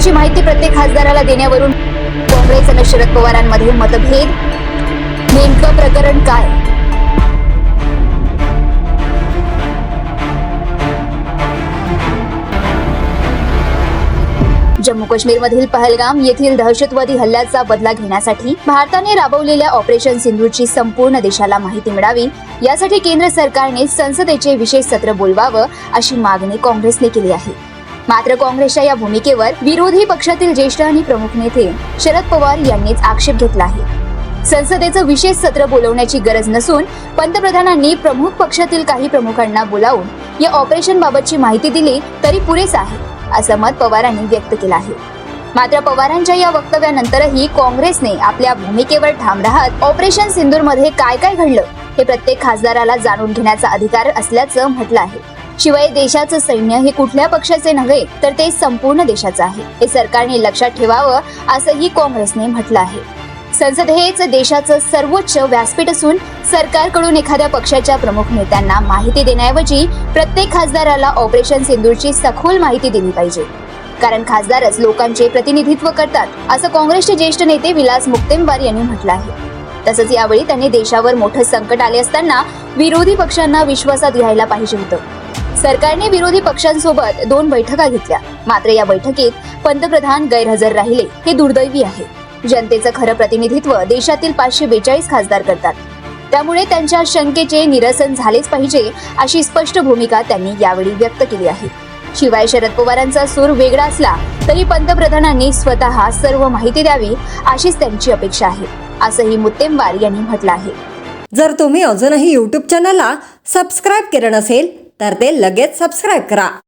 महत्वाची माहिती प्रत्येक खासदाराला देण्यावरून काँग्रेस आणि शरद पवारांमध्ये मतभेद? नेमकं प्रकरण काय? जम्मू काश्मीरमधील पहलगाम येथील दहशतवादी हल्ल्याचा बदला घेण्यासाठी भारताने राबवलेल्या ऑपरेशन सिंधूची संपूर्ण देशाला माहिती मिळावी यासाठी केंद्र सरकारने संसदेचे विशेष सत्र बोलवावं अशी मागणी काँग्रेसने केली आहे. मात्र काँग्रेसच्या या भूमिकेवर विरोधी पक्षातील ज्येष्ठ आणि प्रमुख नेते शरद पवार यांनीच आक्षेप घेतला आहे. संसदेचं विशेष सत्र बोलवण्याची गरज नसून पंतप्रधानांनी प्रमुख पक्षातील काही प्रमुखांना बोलावून या ऑपरेशन बाबतची माहिती दिली तरी पुरेस आहे असं मत पवारांनी व्यक्त केलं आहे. मात्र पवारांच्या या वक्तव्यानंतरही काँग्रेसने आपल्या भूमिकेवर ठाम राहत ऑपरेशन सिंदूरमध्ये काय काय घडलं हे प्रत्येक खासदाराला जाणून घेण्याचा अधिकार असल्याचं म्हटलं आहे. शिवाय देशाचं सैन्य हे कुठल्या पक्षाचे नव्हे तर ते संपूर्ण देशाचं आहे. हे सरकारने लक्षात ठेवावं असंही काँग्रेसने म्हटलं आहे. संसद हेच देशाचं सर्वोच्च व्यासपीठ असून सरकारकडून एखाद्या पक्षाच्या प्रमुख नेत्यांना माहिती देण्याऐवजी प्रत्येक खासदाराला ऑपरेशन सिंदूरची सखोल माहिती दिली पाहिजे. कारण खासदारच लोकांचे प्रतिनिधित्व करतात असं काँग्रेसचे ज्येष्ठ नेते विलास मुक्तेमवार यांनी म्हटलं आहे. तसंच यावेळी त्यांनी देशावर मोठं संकट आले असताना विरोधी पक्षांना विश्वासात घ्यायला पाहिजे होतं. सरकारने विरोधी पक्षांसोबत दोन बैठका घेतल्या. मात्र या बैठकीत पंतप्रधान गैरहजर राहिले हे दुर्दैवी आहे. जनतेचं खरं प्रतिनिधित्व देशातील पाचशे बेचाळीस खासदार करतात. त्यामुळे त्यांच्या शंकेचे निरसन झालेच पाहिजे अशी स्पष्ट भूमिका त्यांनी यावेळी व्यक्त केली आहे. शिवाय शरद पवारांचा सूर वेगळा असला तरी पंतप्रधानांनी स्वतः सर्व माहिती द्यावी अशीच त्यांची अपेक्षा आहे असंही मुत्तेमवार यांनी म्हटलं आहे. जर तुम्ही अजूनही यूट्यूब चॅनलला सबस्क्राईब केलं नसेल तर ते लगेच सबस्क्राईब करा.